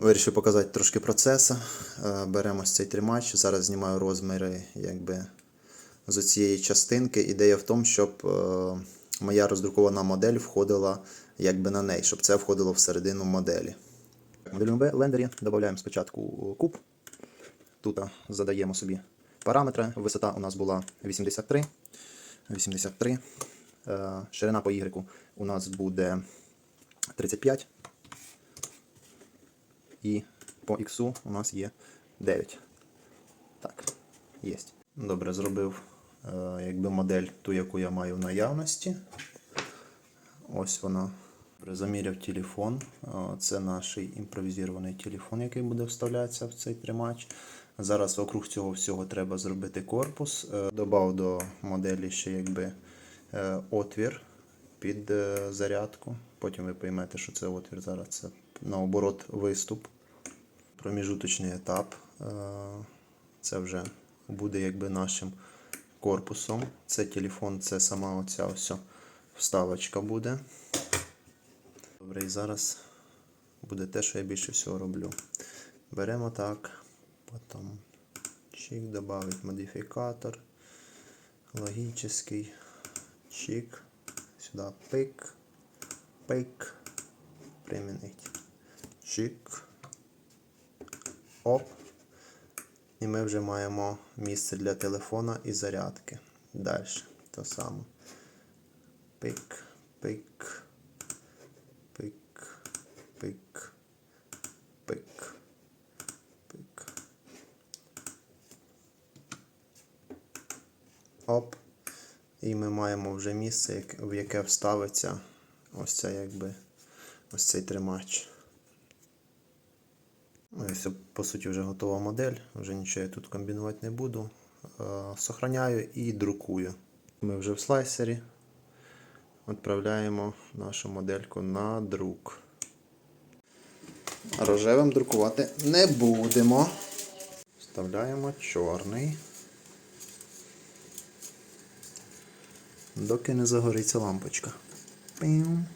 Вирішив показати трошки процесу. Е, Беремо цей тримач. Зараз знімаю розміри якби, з цієї частинки. Ідея в тому, щоб е, моя роздрукована модель входила якби на неї, щоб це входило всередину моделі. В лендері додаємо спочатку куб. Тут задаємо собі параметри. Висота у нас була 83. 83. Е, Ширина по Y у нас буде 35. І по X у нас є 9. Так, є. Добре, зробив е, якби модель ту, яку я маю в наявності. Ось вона. Заміряв телефон. Е, Це наш імпровізований телефон, який буде вставлятися в цей тримач. Зараз вокруг цього всього треба зробити корпус. Е, Добав до моделі ще якби е, отвір під е, зарядку. Потім ви поймете, що це отвір зараз. Це наоборот виступ. Проміжуточний етап. Е, Це вже буде якби нашим корпусом. Це телефон, це сама оця ось вставочка буде. Добре, і зараз буде те, що я більше всього роблю. Беремо так, потім чик, додати модифікатор, логічний, чик, сюди пик, пик, примінить, чик, оп. І ми вже маємо місце для телефона і зарядки. Далі то саме. Пик, пик, пик, пик, пик, пик. Оп. І ми маємо вже місце, в яке вставиться ось ця якби ось цей тримач. Ну, по суті, вже готова модель, вже нічого я тут комбінувати не буду. Е, Сохраняю і друкую. Ми вже в слайсері відправляємо нашу модельку на друк. Рожевим друкувати не будемо. Вставляємо чорний. Доки не загориться лампочка. Пім.